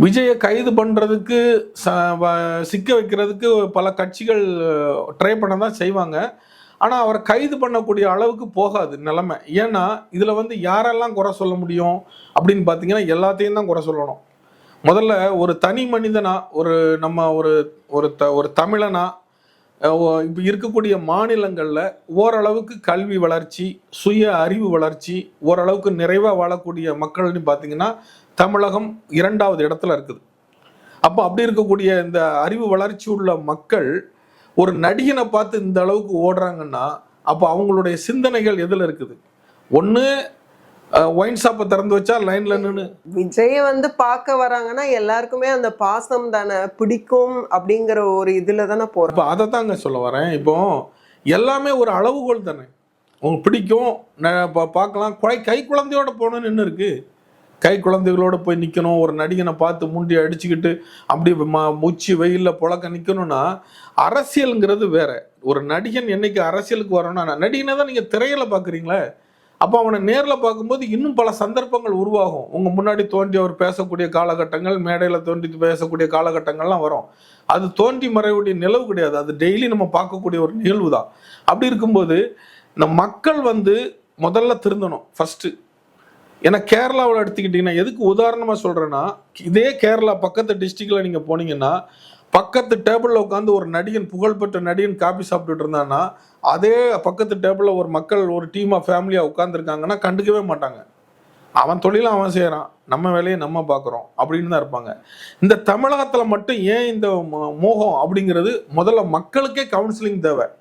விஜயை கைது பண்ணுறதுக்கு ச- வ- சிக்க வைக்கிறதுக்கு பல கட்சிகள் ட்ரை பண்ண தான் செய்வாங்க. ஆனால் அவரை கைது பண்ணக்கூடிய அளவுக்கு போகாது நிலமை. ஏன்னா இதில் வந்து யாரெல்லாம் குறை சொல்ல முடியும் அப்படின்னு பார்த்தீங்கன்னா எல்லாத்தையும் தான் குறை சொல்லணும். முதல்ல ஒரு தனி மனிதனா ஒரு நம்ம ஒரு ஒரு த ஒரு தமிழனா இப்போ இருக்கக்கூடிய மாநிலங்களில் ஓரளவுக்கு கல்வி வளர்ச்சி சுய அறிவு வளர்ச்சி ஓரளவுக்கு நிறைவாக வாழக்கூடிய மக்கள்னு பார்த்தீங்கன்னா தமிழகம் இரண்டாவது இடத்துல இருக்குது. அப்போ அப்படி இருக்கக்கூடிய இந்த அறிவு வளர்ச்சி உள்ள மக்கள் ஒரு நடிகனை பார்த்து இந்த அளவுக்கு ஓடுறாங்கன்னா அப்போ அவங்களுடைய சிந்தனைகள் எதில் இருக்குது? ஒன்று ஒயின் ஷாப்பை திறந்து வச்சா லைனில் நின்று விஜய வந்து பார்க்க வராங்கன்னா எல்லாருக்குமே அந்த பாசம் தானே பிடிக்கும் அப்படிங்கிற ஒரு இதுல தானே போறோம் இப்போ அதை தாங்க சொல்ல வரேன். இப்போ எல்லாமே ஒரு அளவுகோல் தானே. உங்களுக்கு பிடிக்கும் பார்க்கலாம். குழை கை குழந்தையோட போகணும்னு என்ன இருக்கு. கை குழந்தைகளோட போய் நிற்கணும் ஒரு நடிகனை பார்த்து முண்டி அடிச்சுக்கிட்டு அப்படி ம உச்சி வெயிலில் புழக்க நிற்கணும்னா அரசியலுங்கிறது வேற. ஒரு நடிகன் என்னைக்கு அரசியலுக்கு வரணும்னா நடிகனை தான் நீங்கள் திரையில பார்க்குறீங்களே அப்போ அவனை நேரில் பார்க்கும்போது இன்னும் பல சந்தர்ப்பங்கள் உருவாகும். உங்கள் முன்னாடி தோன்றி அவர் பேசக்கூடிய காலகட்டங்கள் மேடையில் தோன்றி பேசக்கூடிய காலகட்டங்கள்லாம் வரும். அது தோன்றி மறைவுடைய நிலவு கிடையாது. அது டெய்லி நம்ம பார்க்கக்கூடிய ஒரு நிகழ்வு தான் அப்படி இருக்கும்போது இந்த மக்கள் வந்து முதல்ல திருந்தணும். ஃபஸ்ட்டு ஏன்னா கேரளாவில் எடுத்துக்கிட்டிங்கன்னா எதுக்கு உதாரணமாக சொல்கிறேன்னா இதே கேரளா பக்கத்து டிஸ்ட்ரிக்டில் நீங்கள் போனீங்கன்னா பக்கத்து டேபிளில் உட்காந்து ஒரு நடிகன் புகழ்பெற்ற நடிகன் காப்பி சாப்பிட்டுட்டு இருந்தான்னா அதே பக்கத்து டேபிளில் ஒரு மக்கள் ஒரு டீமாக ஃபேமிலியாக உட்காந்துருக்காங்கன்னா கண்டுக்கவே மாட்டாங்க. அவன் தொழிலை அவன் செய்கிறான் நம்ம வேலையை நம்ம பார்க்குறோம். அப்படின்னு தான் இருப்பாங்க. இந்த தமிழகத்தில் மட்டும் ஏன் இந்த மோ- மோகம் அப்படிங்கிறது முதல்ல மக்களுக்கே கவுன்சிலிங் தேவை.